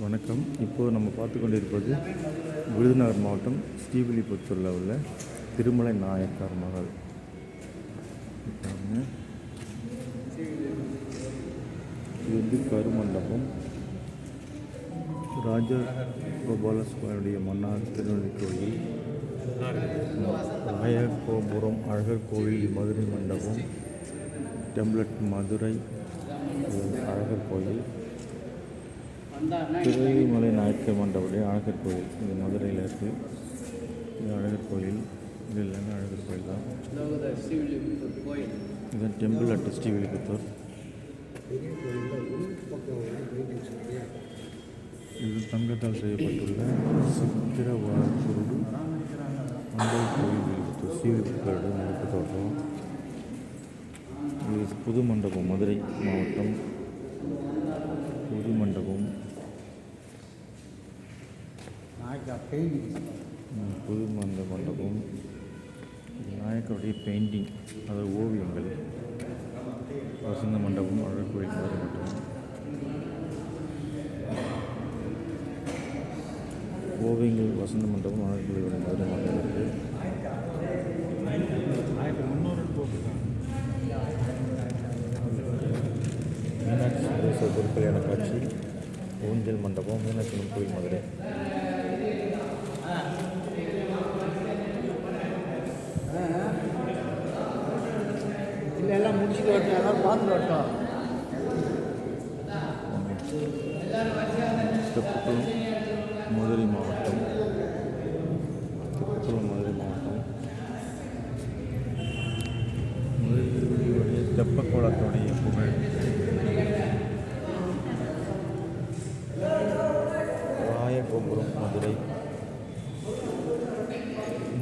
வணக்கம். இப்போது நம்ம பார்த்து கொண்டிருப்பது விருதுநகர் மாவட்டம் ஸ்ரீவில்லிபுத்தூரில் உள்ள திருமலை நாயக்கர் மகள். இது வந்து கருமண்டபம். ராஜா கோபால சுவாமியுடைய மன்னார் திருநெல்வேலி கோயில். ராயகோபுரம் அழகர் கோவில் மதுரை மண்டபம். டெம்லெட் மதுரை அழகர் கோயில். திருமலை நாயக்கர் மண்டபம் அழகர் கோயில். இது மதுரையில் இருக்குது இது அழகர் கோயில். இது எல்லாமே அழகர் கோயில் தான். இது டெம்பிள் அட் ஸ்ரீவில்லிபுத்தூர். இது தங்கத்தால் செய்யப்பட்டுள்ள சித்திர வாக்குருடு மண்டல் கோயில் வில்லிபுத்தூர் முழுக்க தோட்டம் இது புது மண்டபம் மதுரை மாவட்டம் புது மண்டபம் நாயக்கா பெயிண்டிங் ம், புது மந்த மண்டபம். விநாயகருடைய பெயிண்டிங் அதாவது ஓவியங்கள். வசந்த மண்டபம் அழகு கோயில் மண்டபம். ஓவியங்கள் வசந்த மண்டபம் அழகு மதுரை மண்டபம். இருக்குது மீனாட்சி சுந்தரேஸ்வரர் திருக்கல்யாண காட்சி ஊஞ்சல் மண்டபம் மீனாட்சி கோயில் மதுரை. இல்லை எல்லாம் முடிச்சுட்டு வரட்டும். எல்லாம் பார்த்துட்டு வரட்டும் தெப்பக்குளம் மதுரை மாவட்டம் தெப்பக்குளம் மதுரை மாவட்டம் மதுரையுடைய தெப்பக்குளத்துடைய புகழ் ராயகோபுரம் மதுரை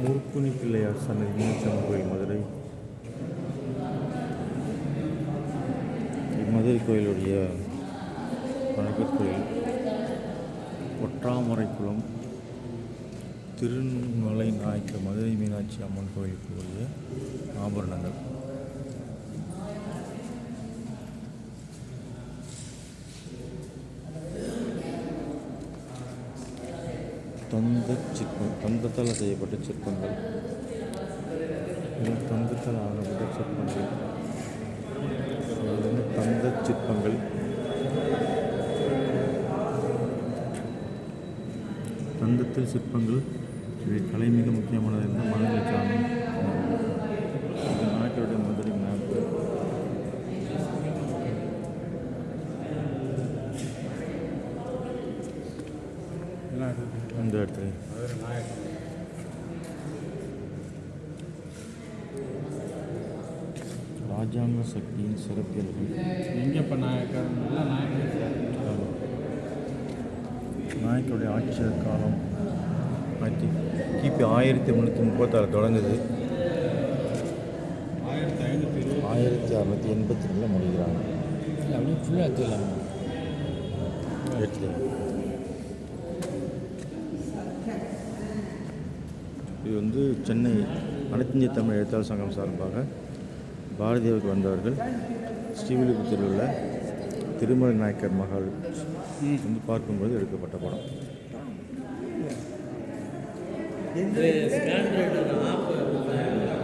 முறுக்குனி பிள்ளையார் சன்னதி மீனச்சம்மன் கோயில் மதுரை. மதுரை கோயிலுடைய வணக்கத் ஒற்றாமரைக்குளம் திருமலை நாயக்க மதுரை மீனாட்சி அம்மன் கோயிலுக்கு உரிய ஆபரணங்கள். தந்த சிற்பம் தந்தத்தால் செய்யப்பட்ட சிற்பங்கள். தந்தத்தால் ஆகப்பட்ட சிற்பங்கள். வந்து தந்த சிற்பங்கள் தந்தத்தில் சிற்பங்கள். இவை கலை மிக முக்கியமானது என்று மனதில் காணும் இது மதுரை இந்த இடத்துல ராஜாங்க சக்தியின் சிறப்பியல்கள் எங்கேப்பா நாயக்கர்? நல்லா நாயக்கர் நாயக்கருடைய ஆட்சி காலம் ஆயிரத்தி கிபி ஆயிரத்தி முந்நூற்றி முப்பத்தாறு தொடங்குது. ஆயிரத்தி ஐநூற்றி ஆயிரத்தி அறநூற்றி எண்பத்தி ரெண்டில் முடிகிறாங்க. அப்படியே ஃபுல்லாக எடுத்துக்கலாம்? இது வந்து சென்னை அனைத்திந்திய தமிழ் எழுத்தாளர் சங்கம் சார்பாக பாரதியாருக்கு வந்தவர்கள் ஸ்ரீவில்லிபுத்தூரில் உள்ள திருமலை நாயக்கர் மகள் வந்து பார்க்கும்போது எடுக்கப்பட்ட படம். Scan app